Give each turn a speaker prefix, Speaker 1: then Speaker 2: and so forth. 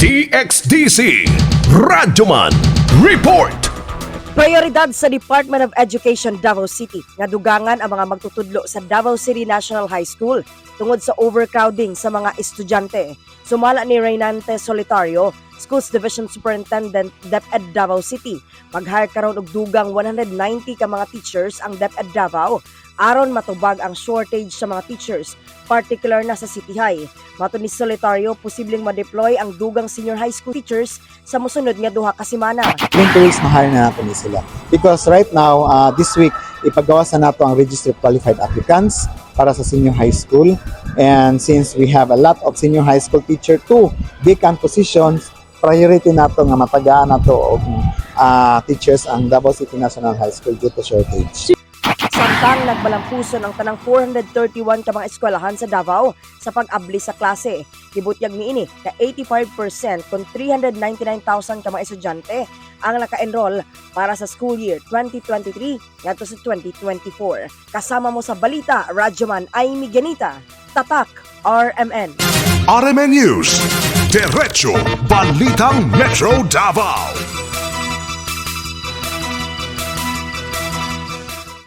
Speaker 1: DXDC Radyoman Report
Speaker 2: Prioridad sa Department of Education Davao City nga dugangan ang mga magtutudlo sa Davao City National High School tungod sa overcrowding sa mga estudyante. Sumala ni Reynante Solitario, Schools Division Superintendent DepEd Davao City. Mag-hire karon og dugang 190 ka mga teachers ang DepEd Davao aron matubag ang shortage sa mga teachers, particular na sa City High. Mato ni Solitario, posibleng ma-deploy ang dugang senior high school teachers sa musunod nga duha ka semana.
Speaker 3: yung two weeks mahal na natin sila. Because right now, uh, this week, ipagawa sa nato ang registered qualified applicants para sa senior high school. And since we have a lot of senior high school teacher to vacant positions, priority nato nga matagaan nato og uh, teachers ang Davao City National High School due to shortage.
Speaker 2: Samtang nagbalampuson ang tanang 431 ka mga eskwelahan sa Davao sa pag-abli sa klase. Gibutyag niini na 85% kung 399,000 ka mga estudyante ang naka-enroll para sa school year 2023 ngadto sa 2024. Kasama mo sa balita, Radyoman Aimee Ganita, Tatak, RMN.
Speaker 1: RMN News Diretso Balitang Metro Davao